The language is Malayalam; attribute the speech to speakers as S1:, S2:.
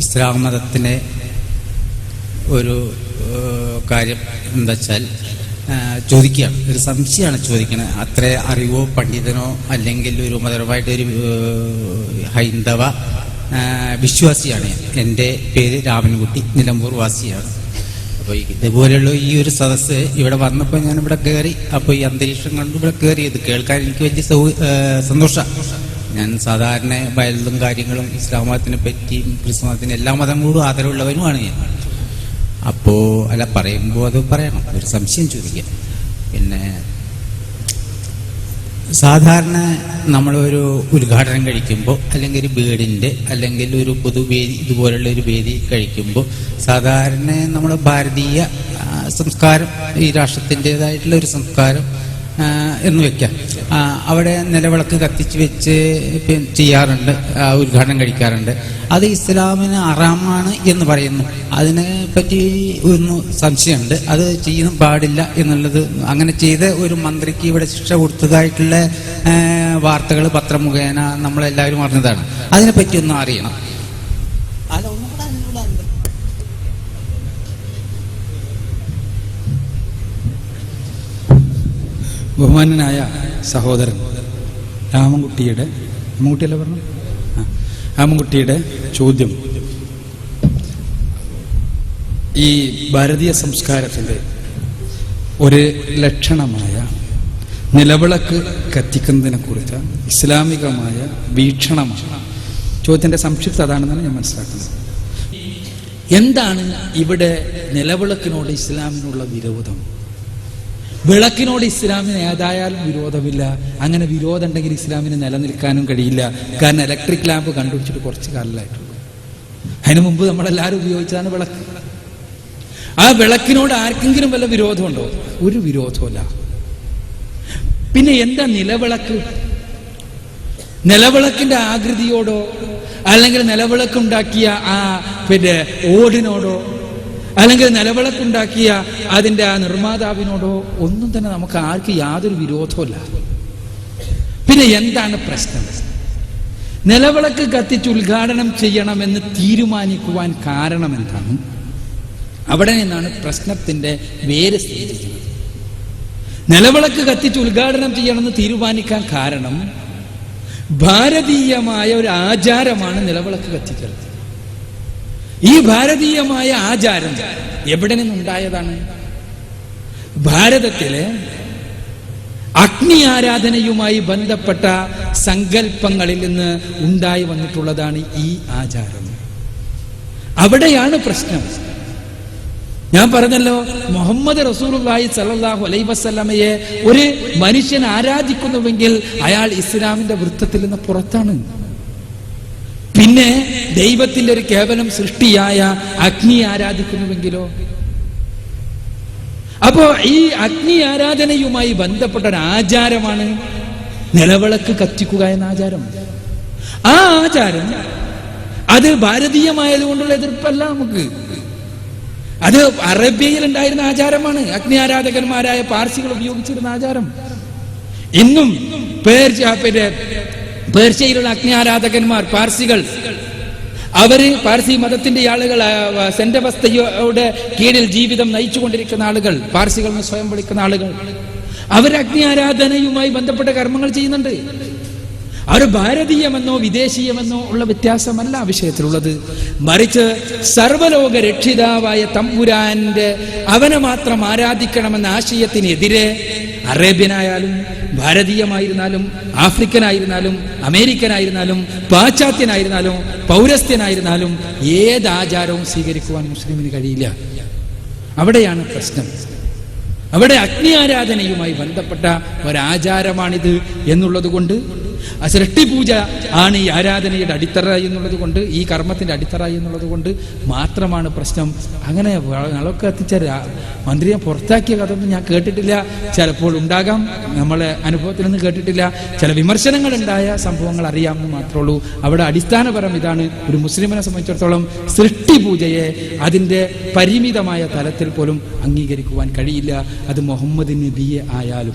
S1: ഇസ്ലാം മതത്തിന്റെ ഒരു കാര്യം എന്താ വെച്ചാൽ ചോദിക്കുകയാണ്. ഒരു സംശയമാണ് ചോദിക്കുന്നത് അത്ര അറിവോ പണ്ഡിതനോ അല്ലെങ്കിൽ ഒരു മതപരമായിട്ടൊരു ഹൈന്ദവ വിശ്വാസിയാണ് എന്റെ പേര് രാമൻകുട്ടി നിലമ്പൂർ വാസിയാണ് അപ്പോൾ ഇതുപോലെയുള്ള ഈ ഒരു സദസ്സ് ഇവിടെ വന്നപ്പോൾ ഞാൻ ഇവിടെ കയറി. അപ്പോൾ ഈ അന്തരീക്ഷം കണ്ട് ഇവിടെ കയറി. ഇത് കേൾക്കാൻ എനിക്ക് വലിയ സൗ സന്തോഷമാണ്. ഞാൻ സാധാരണ വയലും കാര്യങ്ങളും ഇസ്ലാം മതത്തിനെ പറ്റിയും ക്രിസ്തു മതത്തിന് എല്ലാ മതങ്ങളോടും ആദരവുള്ളവനുമാണ് ഞാൻ. അപ്പോ അല്ല പറയുമ്പോൾ അത് പറയണം. ഒരു സംശയം ചോദിക്കാം. പിന്നെ സാധാരണ നമ്മളൊരു ഉദ്ഘാടനം കഴിക്കുമ്പോൾ അല്ലെങ്കിൽ ഒരു വീടിന്റെ അല്ലെങ്കിൽ ഒരു പൊതുവേദി ഇതുപോലുള്ള ഒരു വേദി കഴിക്കുമ്പോൾ സാധാരണ നമ്മൾ ഭാരതീയ സംസ്കാരം ഈ രാഷ്ട്രത്തിന്റെതായിട്ടുള്ള ഒരു സംസ്കാരം എന്ന് വെക്കാം. അവിടെ നിലവിളക്ക് കത്തിച്ച് വെച്ച് ചെയ്യാറുണ്ട് ഉദ്ഘാടനം കഴിക്കാറുണ്ട്. അത് ഇസ്ലാമിന് അറാമാണ് എന്ന് പറയുന്നു. അതിനെ പറ്റി ഒന്ന് സംശയമുണ്ട്. അത് ചെയ്യാൻ പാടില്ല എന്നുള്ളത് അങ്ങനെ ചെയ്ത് ഒരു മന്ത്രിക്ക് ഇവിടെ ശിക്ഷ കൊടുത്തതായിട്ടുള്ള വാർത്തകൾ പത്രം മുഖേന നമ്മളെല്ലാവരും അറിഞ്ഞതാണ്. അതിനെപ്പറ്റി ഒന്ന് അറിയണം അല്ല ഒന്നും കൂടെ അതിനുള്ള എന്താ?
S2: ബഹുമാനനായ സഹോദരൻ രാമൻകുട്ടിയുടെ രാമൻകുട്ടിയല്ല പറഞ്ഞു രാമൻകുട്ടിയുടെ ചോദ്യം. ഈ ഭാരതീയ സംസ്കാരത്തിന്റെ ഒരു ലക്ഷണമായ നിലവിളക്ക് കത്തിക്കുന്നതിനെ കുറിച്ച് ഇസ്ലാമികമായ വീക്ഷണമാണ്. ചോദ്യത്തിന്റെ സംക്ഷിപ്ത അതാണെന്നാണ് ഞാൻ മനസ്സിലാക്കുന്നത്. എന്താണ് ഇവിടെ നിലവിളക്കിനോട് ഇസ്ലാമിനുള്ള വിരോധം? വിളക്കിനോട് ഇസ്ലാമിന് ഏതായാലും വിരോധമില്ല. അങ്ങനെ വിരോധം ഉണ്ടെങ്കിൽ ഇസ്ലാമിന് നിലനിൽക്കാനും കഴിയില്ല. കാരണം ഇലക്ട്രിക് ലാമ്പ് കണ്ടുപിടിച്ചിട്ട് കുറച്ച് കാലമായിട്ടുള്ളൂ. അതിനു മുമ്പ് നമ്മളെല്ലാവരും ഉപയോഗിച്ചതാണ് വിളക്ക്. ആ വിളക്കിനോട് ആർക്കെങ്കിലും വല്ല വിരോധമുണ്ടോ? ഒരു വിരോധമല്ല പിന്നെ എന്താ നിലവിളക്ക്? നിലവിളക്കിന്റെ ആകൃതിയോടോ അല്ലെങ്കിൽ നിലവിളക്കുണ്ടാക്കിയ ആ പിന്നെ ഓടിനോടോ അല്ലെങ്കിൽ നിലവിളക്കുണ്ടാക്കിയ അതിന്റെ ആ നിർമ്മാതാവിനോടോ ഒന്നും തന്നെ നമുക്ക് ആർക്ക് യാതൊരു വിരോധമല്ല പിന്നെ എന്താണ് പ്രശ്നം? നിലവിളക്ക് കത്തിച്ച് ഉദ്ഘാടനം ചെയ്യണമെന്ന് തീരുമാനിക്കുവാൻ കാരണം എന്താണ്? അവിടെ നിന്നാണ് പ്രശ്നത്തിന്റെ വേര് സ്ഥിതിക്കുന്നത് നിലവിളക്ക് കത്തിച്ച് ഉദ്ഘാടനം ചെയ്യണമെന്ന് തീരുമാനിക്കാൻ കാരണം ഭാരതീയമായ ഒരു ആചാരമാണ് നിലവിളക്ക് കത്തിക്കൽ. ഈ ഭാരതീയമായ ആചാരം എവിടെ നിന്നുണ്ടായതാണ്? ഭാരതത്തിലെ അഗ്നി ആരാധനയുമായി ബന്ധപ്പെട്ട സങ്കല്പങ്ങളിൽ നിന്ന് ഉണ്ടായി വന്നിട്ടുള്ളതാണ് ഈ ആചാരം. അവിടെയാണ് പ്രശ്നം. ഞാൻ പറഞ്ഞല്ലോ മുഹമ്മദ് റസൂലുള്ളാഹി സല്ലല്ലാഹു അലൈഹി വസല്ലമയെ ഒരു മനുഷ്യൻ ആരാധിക്കുന്നുവെങ്കിൽ അയാൾ ഇസ്ലാമിന്റെ വൃത്തത്തിൽ നിന്ന് പുറത്താണ്. പിന്നെ ദൈവത്തിന്റെ ഒരു കേവലം സൃഷ്ടിയായ അഗ്നി ആരാധിക്കുന്നുവെങ്കിലോ? അപ്പോ ഈ അഗ്നി ആരാധനയുമായി ബന്ധപ്പെട്ട ഒരു ആചാരമാണ് നിലവിളക്ക് കത്തിക്കുക എന്ന ആചാരം. ആ ആചാരം അത് ഭാരതീയമായതുകൊണ്ടുള്ള എതിർപ്പല്ല നമുക്ക്. അത് അറേബ്യയിൽ ഉണ്ടായിരുന്ന ആചാരമാണ്. അഗ്നി ആരാധകന്മാരായ പാർസികൾ ഉപയോഗിച്ചിരുന്ന ആചാരം. ഇന്നും പേർ പേർഷ്യയിലുള്ള അഗ്നി ആരാധകന്മാർ പാർസികൾ. അവർ പാർസി മതത്തിന്റെ ആളുകൾ സെന്റവസ്ഥയുടെ കീഴിൽ ജീവിതം നയിച്ചുകൊണ്ടിരിക്കുന്ന ആളുകൾ പാർസികൾ സ്വയം വിളിക്കുന്ന ആളുകൾ. അവർ അഗ്നി ആരാധനയുമായി ബന്ധപ്പെട്ട കർമ്മങ്ങൾ ചെയ്യുന്നുണ്ട്. അവർ ഭാരതീയമെന്നോ വിദേശീയമെന്നോ ഉള്ള വ്യത്യാസമല്ല വിഷയത്തിലുള്ളത്. മറിച്ച് സർവലോക രക്ഷിതാവായ തമ്പുരാന്റെ അവനെ മാത്രം ആരാധിക്കണമെന്ന ആശയത്തിനെതിരെ അറേബ്യനായാലും ഭാരതീയമായിരുന്നാലും ആഫ്രിക്കനായിരുന്നാലും അമേരിക്കനായിരുന്നാലും പാശ്ചാത്യനായിരുന്നാലും പൗരസ്ത്യനായിരുന്നാലും ഏത് ആചാരവും സ്വീകരിക്കുവാൻ മുസ്ലിമിന് കഴിയില്ല. അവിടെയാണ് പ്രശ്നം. അവിടെ അഗ്നി ആരാധനയുമായി ബന്ധപ്പെട്ട ഒരാചാരമാണിത് എന്നുള്ളത് കൊണ്ട് ആ സൃഷ്ടിപൂജ ആണ് ഈ ആരാധനയുടെ അടിത്തറ എന്നുള്ളത് കൊണ്ട് ഈ കർമ്മത്തിന്റെ അടിത്തറ എന്നുള്ളത് കൊണ്ട് മാത്രമാണ് പ്രശ്നം. അങ്ങനെ നളൊക്കെ എത്തിച്ച മന്ത്രിയെ പുറത്താക്കിയ കഥയൊന്നും ഞാൻ കേട്ടിട്ടില്ല. ചിലപ്പോൾ ഉണ്ടാകാം. നമ്മളെ അനുഭവത്തിൽ നിന്ന് കേട്ടിട്ടില്ല. ചില വിമർശനങ്ങൾ ഉണ്ടായ സംഭവങ്ങൾ അറിയാമെന്ന് മാത്രമേ ഉള്ളൂ. അവിടെ അടിസ്ഥാനപരം ഇതാണ് ഒരു മുസ്ലിമിനെ സംബന്ധിച്ചിടത്തോളം സൃഷ്ടിപൂജയെ അതിന്റെ പരിമിതമായ തലത്തിൽ പോലും അംഗീകരിക്കുവാൻ കഴിയില്ല. അത് മുഹമ്മദ് നബിയെ ആയാലും.